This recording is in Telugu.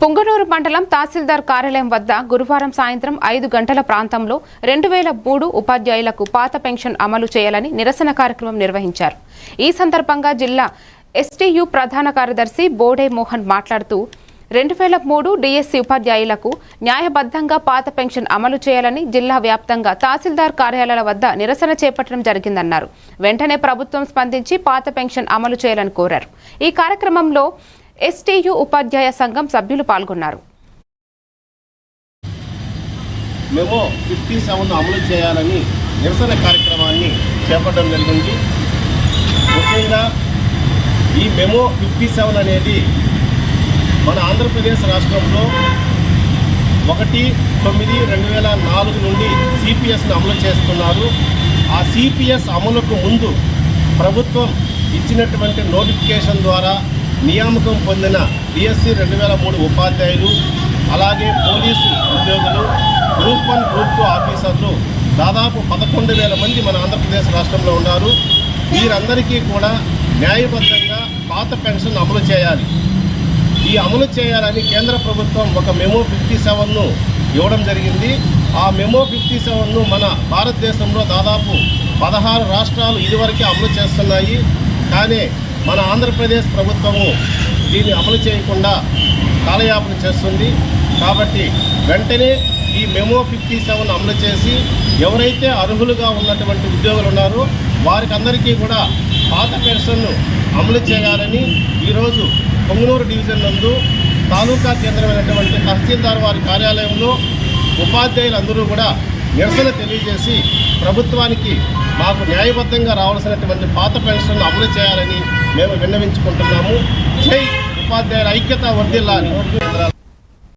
పుంగనూరు మండలం తహసీల్దార్ కార్యాలయం వద్ద గురువారం సాయంత్రం ఐదు గంటల ప్రాంతంలో రెండు వేల మూడు ఉపాధ్యాయులకు పాత పెన్షన్ అమలు చేయాలని నిరసన కార్యక్రమం నిర్వహించారు. ఈ సందర్భంగా జిల్లా ఎస్టీయు ప్రధాన కార్యదర్శి బోడే మోహన్ మాట్లాడుతూ రెండు వేల మూడు డిఎస్సి ఉపాధ్యాయులకు న్యాయబద్ధంగా పాత పెన్షన్ అమలు చేయాలని జిల్లా వ్యాప్తంగా తహసీల్దార్ కార్యాలయాల వద్ద నిరసన చేపట్టడం జరిగిందన్నారు. వెంటనే ప్రభుత్వం స్పందించి పాత పెన్షన్ అమలు చేయాలని కోరారు. ఈ కార్యక్రమంలో ఎస్టీయు ఉపాధ్యాయ సంఘం సభ్యులు పాల్గొన్నారు. మేము ఫిఫ్టీ సెవెన్ అమలు చేయాలని నిరసన కార్యక్రమాన్ని చేపట్టడం జరిగింది. ముఖ్యంగా ఈ మెమో ఫిఫ్టీ సెవెన్ అనేది మన ఆంధ్రప్రదేశ్ రాష్ట్రంలో ఒకటి తొమ్మిది రెండు వేల నాలుగు నుండి సిపిఎస్ను అమలు చేస్తున్నారు. ఆ సిపిఎస్ అమలుకు ముందు ప్రభుత్వం ఇచ్చినటువంటి నోటిఫికేషన్ ద్వారా నియామకం పొందిన డిఎస్సి రెండు వేల మూడు ఉపాధ్యాయులు అలాగే పోలీసు ఉద్యోగులు గ్రూప్ వన్ గ్రూప్ టూ ఆఫీసర్లు దాదాపు పదకొండు వేల మంది మన ఆంధ్రప్రదేశ్ రాష్ట్రంలో ఉన్నారు. వీరందరికీ కూడా న్యాయబద్ధంగా పాత పెన్షన్ అమలు చేయాలి. ఈ అమలు చేయాలని కేంద్ర ప్రభుత్వం ఒక మెమో ఫిఫ్టీ సెవెన్ను ఇవ్వడం జరిగింది. ఆ మెమో ఫిఫ్టీ సెవెన్ను మన భారతదేశంలో దాదాపు పదహారు రాష్ట్రాలు ఇదివరకే అమలు చేస్తున్నాయి. కానీ మన ఆంధ్రప్రదేశ్ ప్రభుత్వము దీన్ని అమలు చేయకుండా కాలయాపన చేస్తుంది. కాబట్టి వెంటనే ఈ మెమో ఫిఫ్టీ సెవెన్ అమలు చేసి ఎవరైతే అర్హులుగా ఉన్నటువంటి ఉద్యోగులు ఉన్నారో వారికి అందరికీ కూడా పాత పెన్షన్ను అమలు చేయాలని ఈరోజు పొంగునూరు డివిజన్ నందు తాలూకా కేంద్రమైనటువంటి తహసీల్దార్ వారి కార్యాలయంలో ఉపాధ్యాయులందరూ కూడా నిరసన తెలియజేసి ప్రభుత్వానికి మాకు న్యాయబద్ధంగా రావాల్సినటువంటి పాత పెన్షన్లు అమలు చేయాలని మేము విన్నవించుకుంటున్నాము. జై ఉపాధ్యాయుల ఐక్యత వర్ధిల్లాలి.